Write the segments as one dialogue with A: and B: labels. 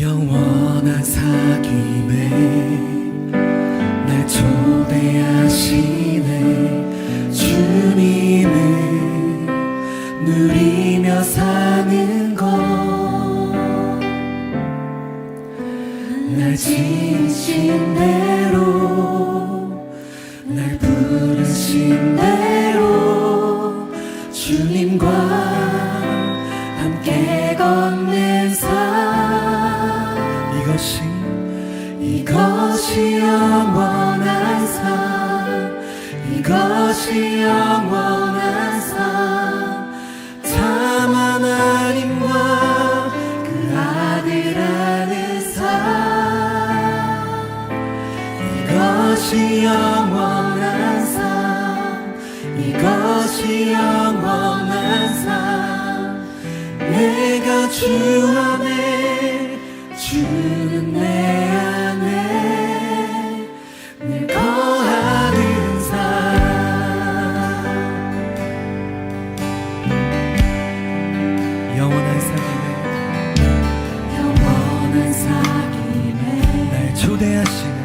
A: 영원한 사귐에 날 조. 이것이 영원한 삶. 이것이 영원한 삶 참 하나님과 그 아들 안에 삶 이것이 영원한 삶. 이것이 영원한 삶. 내가 주 안에 我也行。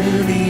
A: really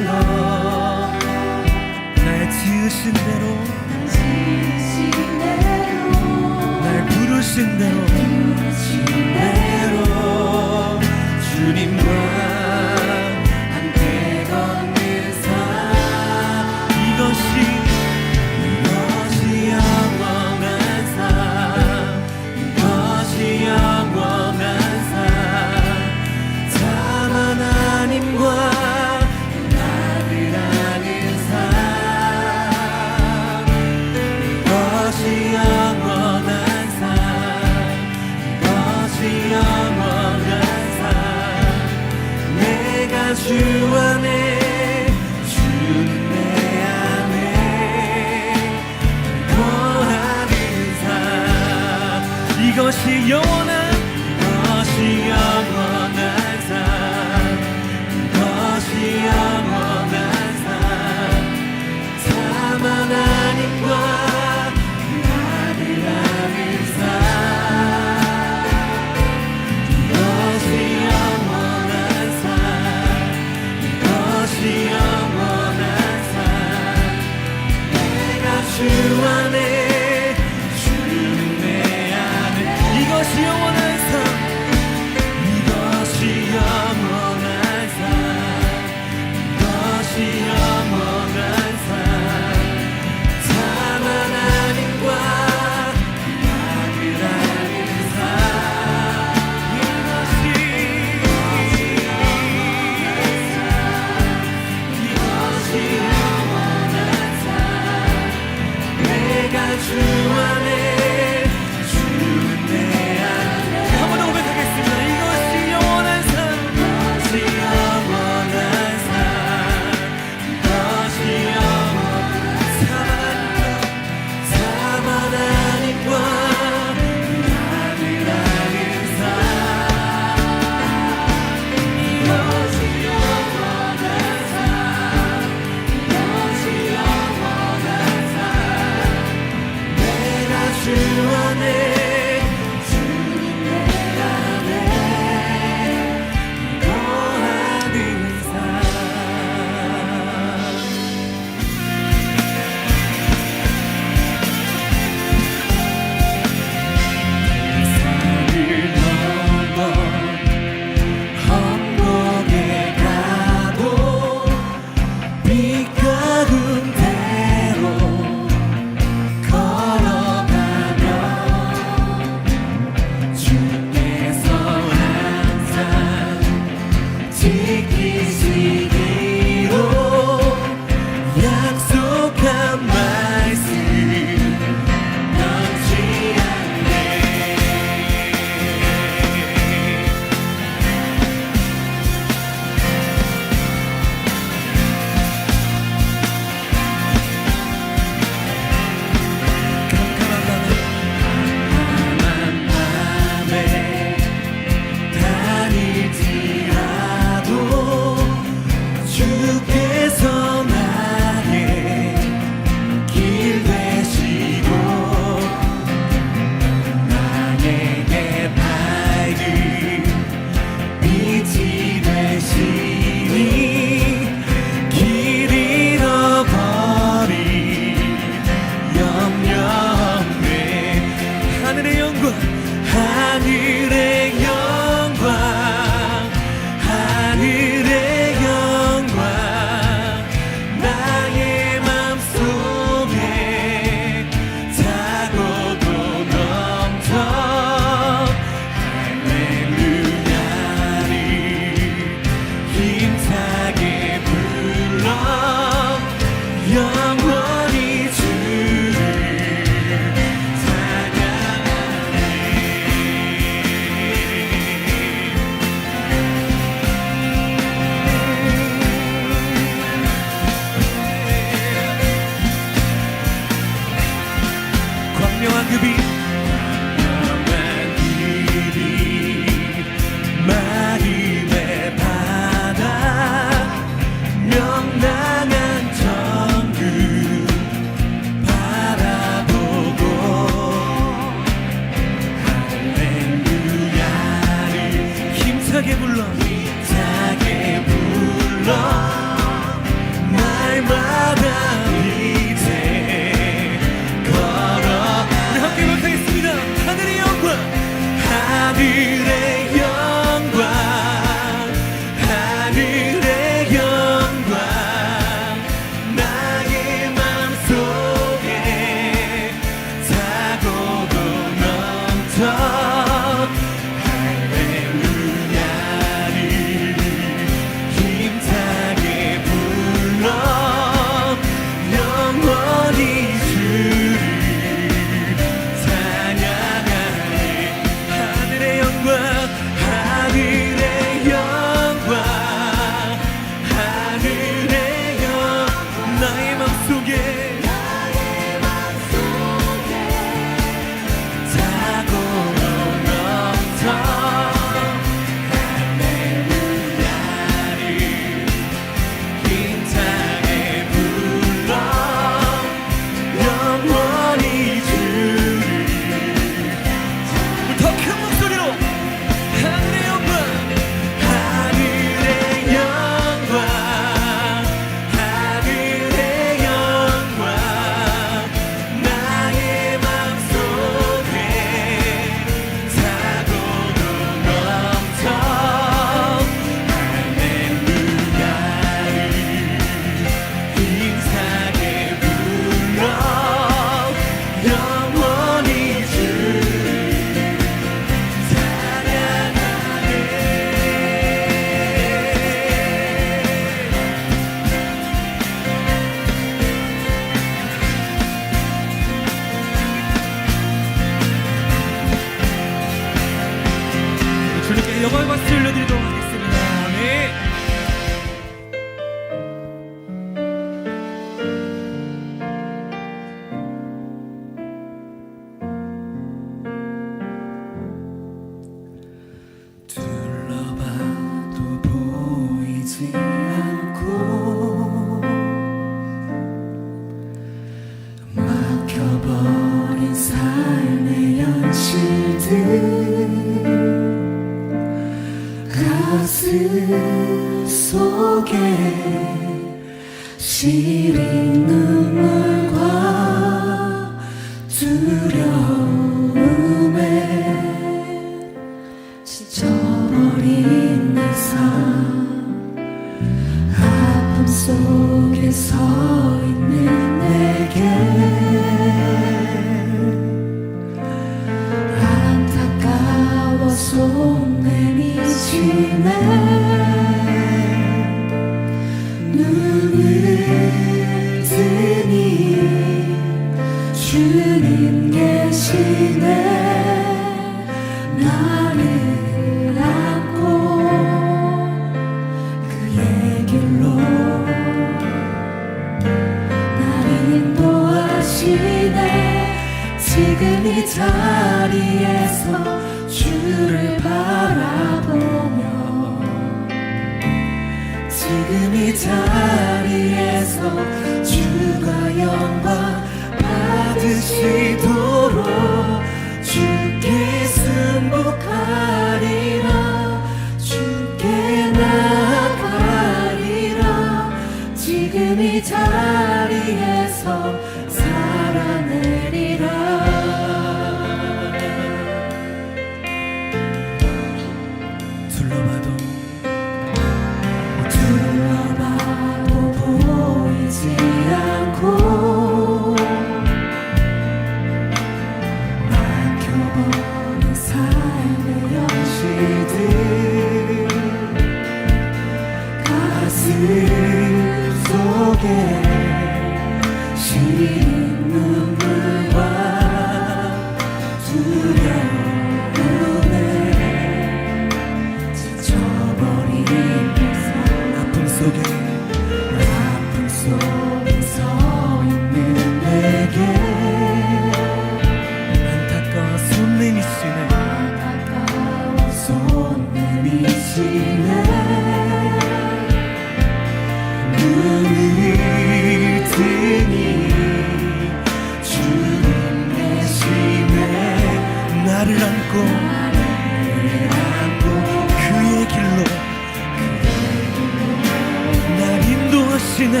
A: 당신은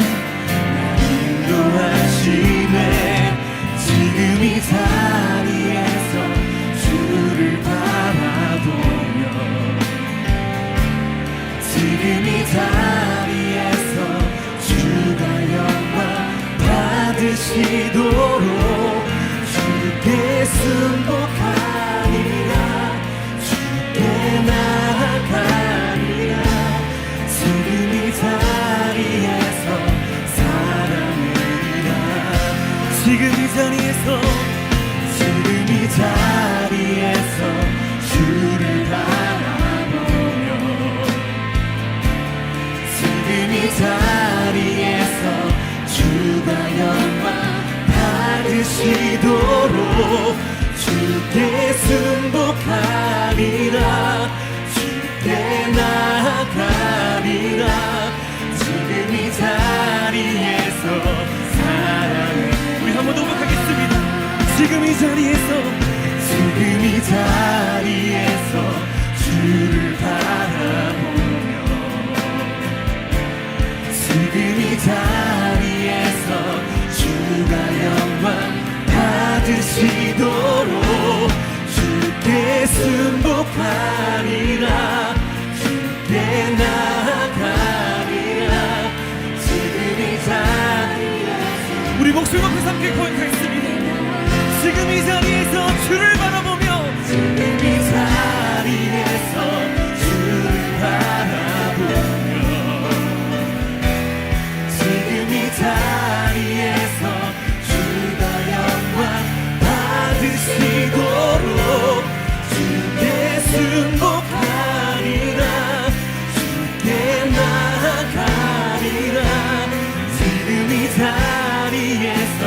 A: 인도하시네 지금 이 자리에서 주를 바라보며 지금 이 자리에서 주가 영광 받으시도록 주께 자리에서 지금 이 자리에서 주를 바라보며 지금 이 자리에서 주가 영광 받으시도록 주께 승복하리라 주께 자리에서 우리 목소리 높여 함께 고백하겠습니다 지금 이 자리에서 주를 바라보며 지금 이 자리에서 주를 바라보며 지금 이 자리에서 주가 영광 받으시도록 주께 승복하리라. 주께 나아가리라. 지금 이 자리에서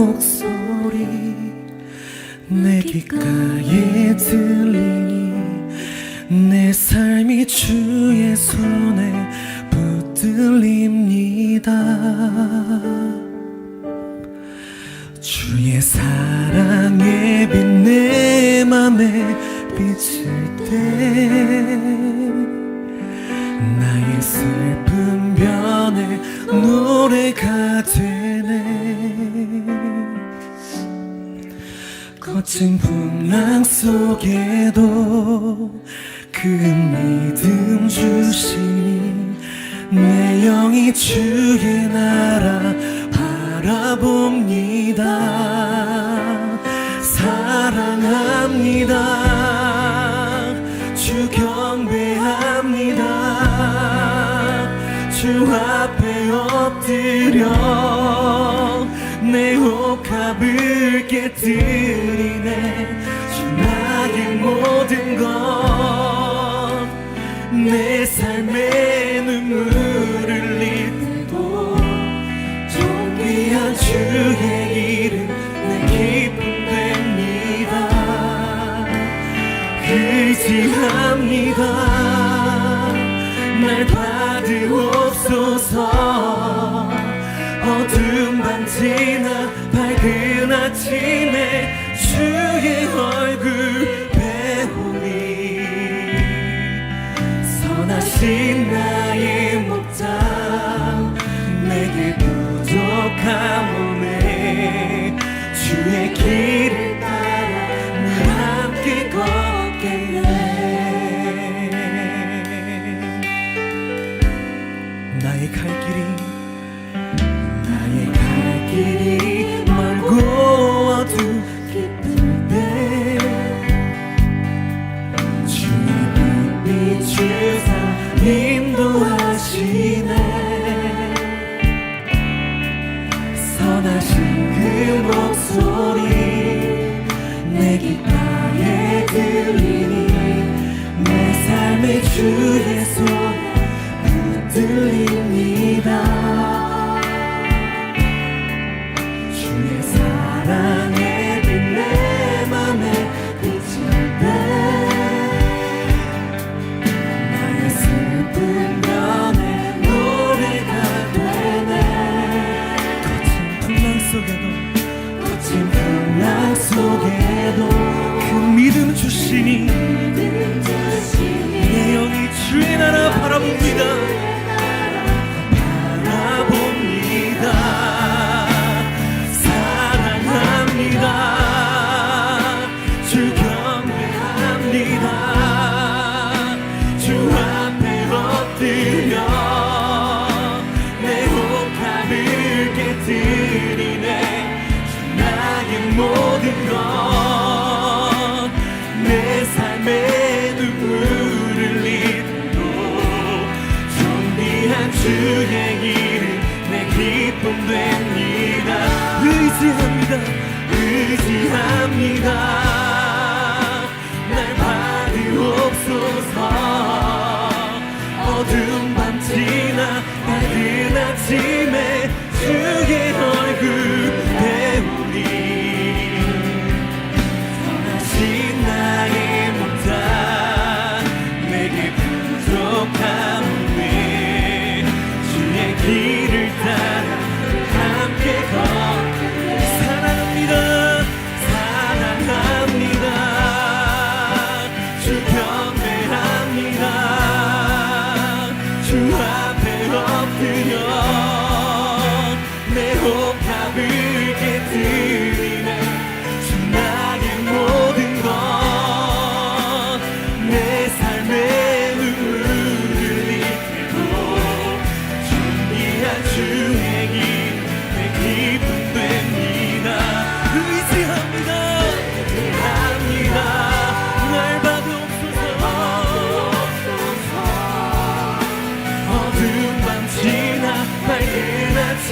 A: 목소리 내 귓가에 들리니 내 삶이 주의 손에 붙들립니다. 주의 사랑의 거친 풍랑 속에도 그 믿음 주시니 내 영이 주의 나라 바라봅니다. 사랑합니다. 주 경배합니다. 주 앞에 엎드려 내 옥합을 나의 모든 것 내 삶의 눈물을 흘릴 때도 존귀한 주의 이름 내 기쁨 됩니다. 의지합니다. 날 받으옵소서. 어둠 밤 지나 see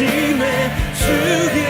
A: 힘에 주의